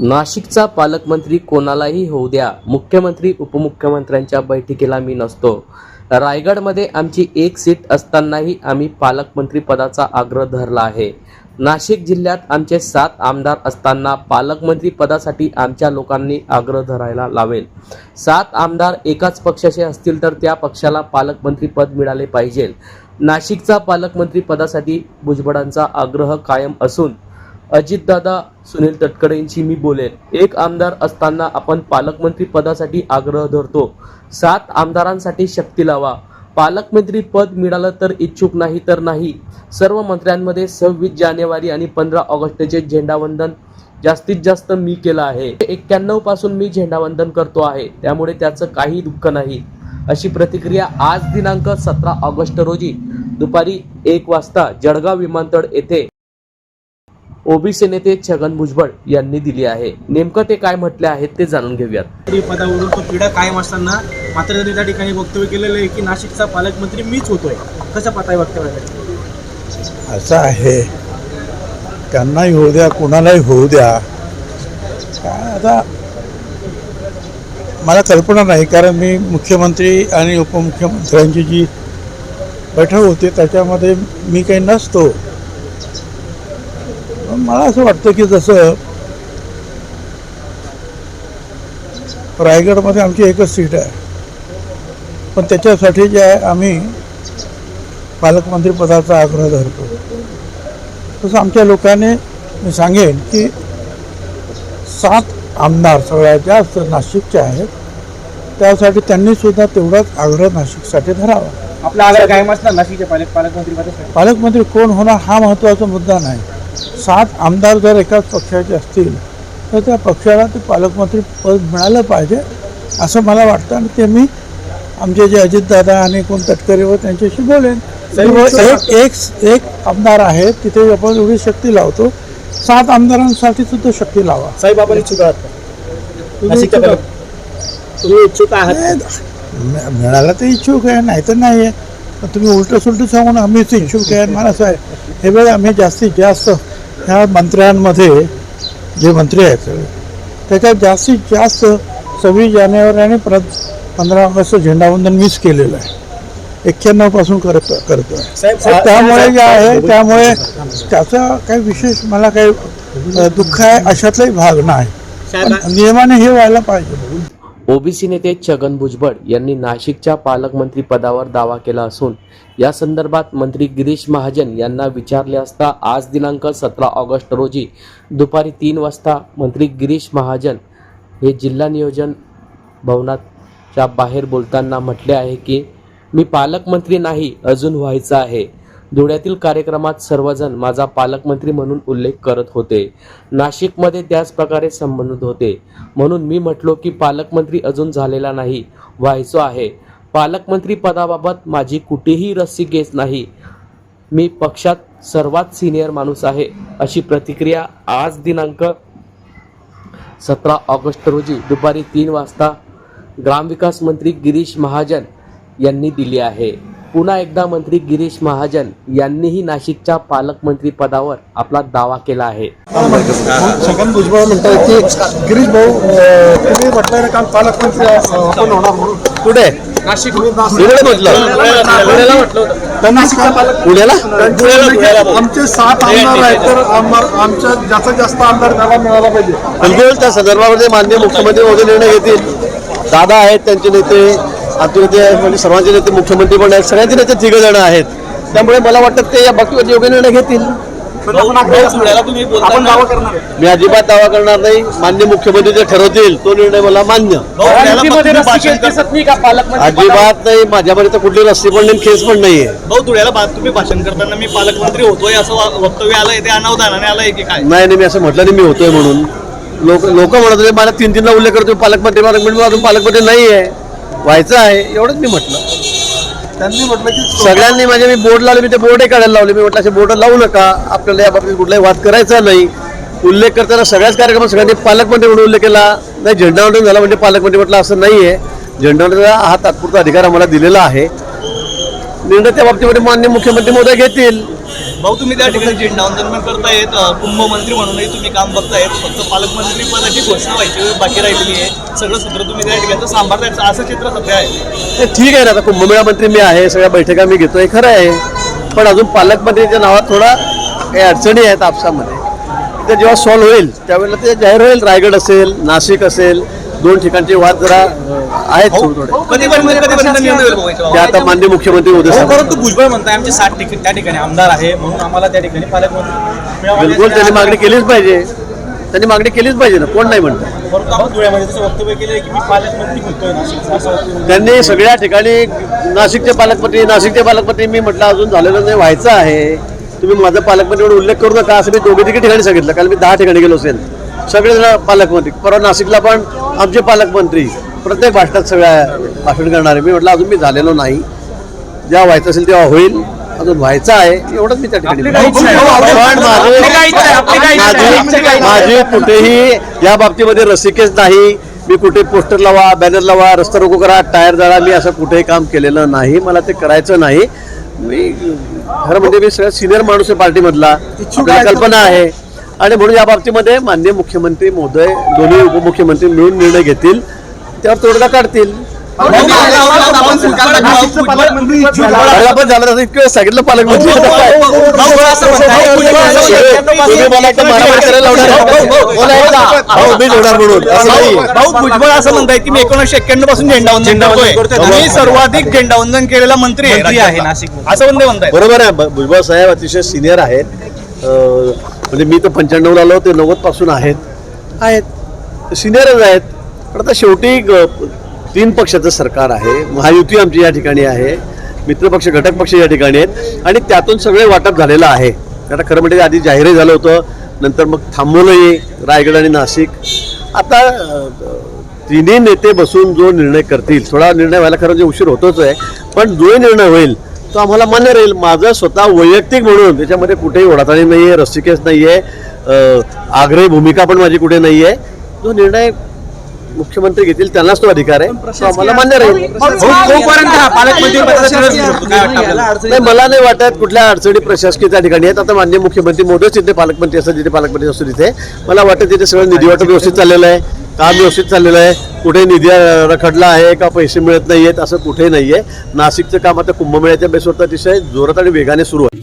नाशिकचा पालकमंत्री कोणालाही होऊ द्या. मुख्यमंत्री उपमुख्यमंत्र्यांच्या बैठकीला मी नसतो. रायगडमध्ये आमची एक सीट असतानाही आम्ही पालकमंत्री पदाचा आग्रह धरला आहे. नाशिक जिल्ह्यात आमचे सात आमदार असताना पालकमंत्री पदासाठी आमच्या लोकांनी आग्रह धरायला लावेल. सात आमदार एकाच पक्षाचे असतील तर त्या पक्षाला पालकमंत्री पद मिळाले पाहिजे. नाशिकचा पालकमंत्री पदासाठी भुजबळांचा आग्रह कायम असून अजितदादा सुनील तटकरेंशी मी बोलेन एक आमदार असताना आपण पालकमंत्री पदासाठी आग्रह धरतो. सात आमदारांसाठी शक्ती लावा. पालकमंत्री पद मिळालं तर इच्छुक नाही तर नाही. सर्व मंत्र्यांमध्ये सव्वीस जानेवारी आणि पंधरा ऑगस्टचे झेंडावंदन जास्तीत जास्त मी केलं आहे. एक्क्याण्णवपासून मी झेंडावंदन करतो आहे. त्यामुळे त्याचं काही दुःख नाही. अशी प्रतिक्रिया आज दिनांक सतरा ऑगस्ट रोजी दुपारी एक वाजता जळगाव विमानतळ येथे ओबीसी नेते छगन भुजबळ यांनी दिली आहे. नेमकं ते काय म्हटले आहेत ते जाणून घेऊयात. मंत्री पदावरून तो पिढा कायम असताना मात्र त्यांनी त्या ठिकाणी वक्तव्य केलेलं आहे की नाशिकचा पालकमंत्री मीच होतोय. कसं पाहताय वक्तव्याकडे असं आहे. त्यांनाही होऊ द्या कोणालाही होऊ द्या. काय आता मला कल्पना नाही कारण मी मुख्यमंत्री आणि उपमुख्यमंत्र्यांची जी बैठक होती त्याच्यामध्ये मी काही नसतो. मला असं वाटतं की जसं रायगडमध्ये आमची एकच सीट आहे. पण त्याच्यासाठी जे आहे आम्ही पालकमंत्री पदाचा आग्रह धरतो. तसं आमच्या लोकांनी मी सांगेन की सात आमदार सगळ्यात जास्त नाशिकचे आहेत. त्यासाठी त्यांनी सुद्धा तेवढाच आग्रह नाशिकसाठी धरावा. आपला आग्रह असणार नाशिकच्या पालक पालकमंत्री पालकमंत्री कोण होणार हा महत्त्वाचा मुद्दा नाही. सात आमदार जर एकाच पक्षाचे असतील तर त्या पक्षाला ते पालकमंत्री पद मिळालं पाहिजे असं मला वाटतं. आणि ते मी आमचे जे अजितदादा आणि कोण तटकरे व त्यांच्याशी बोलेन. एक एक एक आमदार आहे तिथे आपण एवढी शक्ती लावतो. सात आमदारांसाठी सुद्धा शक्ती लावा. साहेब आपण इच्छुक आहात? तुम्ही इच्छुक आहात मिळ- मिळाला तर इच्छुक आहे नाही तर नाही आहे. पण तुम्ही उलटं सुलटं सांगून आम्हीच इच्छुक आहे. मला असं आहे हे वेळ आम्ही जास्तीत जास्त ह्या मंत्र्यांमध्ये जे मंत्री आहेत त्याच्यात जास्तीत जास्त सव्वीस जानेवारी आणि परत पंधरा ऑगस्ट झेंडावंदन मीच केलेलं आहे. एक्क्याण्णवपासून करत करतो आहे त्यामुळे जे आहे त्यामुळे त्याचा काही विशेष मला काही दुःख आहे अशातलाही भाग नाही. नियमाने हे व्हायला पाहिजे. ओबीसी नेते छगन भुजबळ यांनी नाशिकच्या पालकमंत्री पदावर दावा केला असून या संदर्भात मंत्री गिरीश महाजन यांना विचारले असता आज दिनांक सतरा ऑगस्ट रोजी दुपारी तीन वाजता मंत्री गिरीश महाजन हे जिल्हा नियोजन भवनाच्या बाहेर बोलताना म्हटले आहे की मी पालकमंत्री नाही अजून व्हायचं आहे. धुळ्यातील कार्यक्रमात सर्वजण माझा पालकमंत्री म्हणून उल्लेख करत होते. नाशिकमध्ये त्याच प्रकारे संबंधित होते. म्हणून मी म्हटलो की पालकमंत्री अजून झालेला नाही. व्हायचो आहे. पालकमंत्री पदाबाबत माझी कुठेही रस्सी घेत नाही. मी पक्षात सर्वात सिनियर माणूस आहे अशी प्रतिक्रिया आज दिनांक सतरा ऑगस्ट रोजी दुपारी तीन वाजता ग्रामविकास मंत्री गिरीश महाजन यांनी दिली आहे. पुन्हा एकदा मंत्री गिरीश महाजन यांनीही नाशिकच्या पालकमंत्री पदावर आपला दावा केला आहे. छगन भुजबळ म्हणतात की गिरीश भाऊ तुम्ही म्हटलं ना काल पालकमंत्री आपण होणार म्हणून. कुठे? नाशिक. पुण्याला आमचे सात आमदार आहेत तर आमदार आमच्या जास्तीत जास्त आमदार त्याला मिळाला पाहिजे. बिलकुल त्या संदर्भामध्ये माननीय मुख्यमंत्री वगैरे निर्णय घेतील. दादा आहेत त्यांचे नेते. नेते म्हणजे सर्वांचे नेते मुख्यमंत्री पण आहेत सगळ्यांचे नेते तिघ जण आहेत. त्यामुळे मला वाटतं ते या बाबतीवर योग्य निर्णय घेतील. आपण दावा करणार आहे. मी अजिबात दावा करणार नाही. मान्य मुख्यमंत्री जे ठरवतील तो निर्णय मला मान्य. पदावर? अजिबात नाही. माझ्यामध्ये तर कुठली रस्सी पण नाही खेस पण नाहीये. भाऊ धुळ्याला तुम्ही भाषण करताना मी पालकमंत्री होतोय असं वक्तव्य आलंय ते अनावधानाने आलंय की काय? नाही नाही मी असं म्हटलं नाही मी होतोय म्हणून. लोक लोक म्हणत होते मला तीन तीनला उल्लेख करतो पालकमंत्री पालकमंत्री अजून पालकमंत्री नाही आहे व्हायचं आहे एवढंच मी म्हटलं. त्यांनी म्हटलं की सगळ्यांनी माझे मी बोर्ड लावले मी ते बोर्डही काढायला लावले. मी म्हटलं असे बोर्ड लावू नका. आपल्याला या बाबतीत कुठलाही वाद करायचा नाही. उल्लेख करताना सगळ्याच कार्यक्रमात सगळ्यांनी पालकमंत्री म्हणून उल्लेख केला. नाही झेंडावंदन झाला म्हणजे पालकमंत्री म्हटलं असं नाही आहे झेंडावंदनाचा हा तात्पुरता अधिकार आम्हाला दिलेला आहे. निर्णय त्या बाबतीमध्ये मान्य मुख्यमंत्री महोदय घेतील. भाऊ तुम्ही त्या ठिकाणी झेंडावंदन पण करतायत कुंभमंत्री म्हणूनही तुम्ही काम बघतायत फक्त पालकमंत्री पदाची घोषणा व्हायची बाकी राहिलेली आहे. सगळं सूत्र तुम्ही त्या ठिकाणी सांभाळतायत असं चित्र सध्या आहे. ते ठीक आहे ना आता कुंभमेळा मंत्री मी आहे सगळ्या बैठका मी घेतोय खरं आहे. पण अजून पालकमंत्रीच्या नावात थोडा काही अडचणी आहेत आपसामध्ये. ते जेव्हा सॉल्व्ह होईल त्यावेळेला ते जाहीर होईल. रायगड असेल नाशिक असेल दोन ठिकाणचे वाद जरा आहेत थोडे थोडे याच्यावर? ते आता मान्य मुख्यमंत्री उद्या हो, सांगतील. परंतु भुजबळ म्हणताय आमचे साठ ठिकाणी त्या ठिकाणी आमदार आहे म्हणून आम्हाला त्या ठिकाणी पालकमंत्री बिलकुल त्यांनी मागणी केलीच पाहिजे. त्यांनी मागणी केलीच पाहिजे ना कोण नाही म्हणतं? परंतु आपण धुळ्यामध्ये तसं वक्तव्य केलं की मी पालकमंत्री होतोय नाशिकचा असं वक्तव्य त्यांनी सगळ्या ठिकाणी नाशिकचे पालकमंत्री नाशिकचे पालकमंत्री मी म्हटलं अजून झालेलं नाही व्हायचं आहे. तुम्ही माझा पालकमंत्री म्हणून उल्लेख करू नका असं मी दोघे तिघे ठिकाणी सांगितलं. कारण मी दहा ठिकाणी गेलो असेल. सगळे पालकमंत्री. परवा नाशिकला पण आमचे पालकमंत्री प्रत्येक भाषणात सगळ्या भाषण करणारे. मी म्हटलं अजून मी झालेलो नाही. जेव्हा व्हायचं असेल तेव्हा होईल. अजून व्हायचं आहे. एवढंच मी त्या ठिकाणी? पण? माझी कुठेही या बाबतीमध्ये रसिकेच नाही. मी कुठे पोस्टर लावा बॅनर लावा रस्ता रोको करा टायर जाळा मी असं कुठेही काम केलेलं नाही. मला ते करायचं नाही. मी खरं म्हणजे मी सगळ्यात सिनियर माणूस आहे पार्टीमधला. कल्पना आहे. आणि म्हणून या बाबतीमध्ये माननीय मुख्यमंत्री महोदय दोन्ही उपमुख्यमंत्री मिळून निर्णय घेतील त्यावर तोडगा काढतील इतकं सांगितलं पालकमंत्री भाऊ, असं म्हणताय, भुजबळ असं म्हणताय. हे की मी एकोणीसशे एक्क्याण्णवपासून झेंडावंदन. मी सर्वाधिक झेंडावंदन केलेला मंत्री आहे. नाशिकमध्ये. असं म्हणते म्हणताय बरोबर आहे भुजबळ साहेब अतिशय सिनियर आहेत म्हणजे मी तर पंच्याण्णवला आलो ते नव्वदपासून आहेत. आहेत. सिनियरच आहेत. पण आता शेवटी ग- तीन पक्षाचं सरकार आहे. महायुती आमची या ठिकाणी आहे. मित्रपक्ष घटक पक्ष या ठिकाणी आहेत. आणि त्यातून सगळे वाटप झालेलं आहे. आता खरं म्हणजे आधी जाहीरही झालं होतं. नंतर मग थांबवलंही रायगड आणि नाशिक. आता तिन्ही नेते बसून जो निर्णय करतील थोडा निर्णय व्हायला खरं म्हणजे उशीर होतोच आहे. पण जो निर्णय होईल तो आम्हाला मान्य राहील. माझं स्वतः वैयक्तिक म्हणून त्याच्यामध्ये कुठेही ओढाताळी नाही आहे रस्तिकेस नाही आहे आग्रही भूमिका पण माझी कुठे नाही आहे जो निर्णय मुख्यमंत्री घेतील त्यांनाच तो अधिकार आहे. तो आम्हाला मान्य राहील. हा? नाही मला नाही वाटत कुठल्या अडचणी प्रशासकीय त्या ठिकाणी आहेत. आता मान्य मुख्यमंत्री मोदीच तिथे पालकमंत्री असतात जिथे पालकमंत्री असतो तिथे. मला वाटतं तिथे सगळं निधी वाटप व्यवस्थित चाललेलं आहे. काम व्यवस्थित चाललेलं आहे. कुठे निधी रखडला आहे का पैसे मिळत नाही आहेत असं कुठे नाही आहे नाशिकचं काम आता कुंभमेळ्याच्या बेसवर अतिशय जोरात आणि वेगाने सुरू आहे.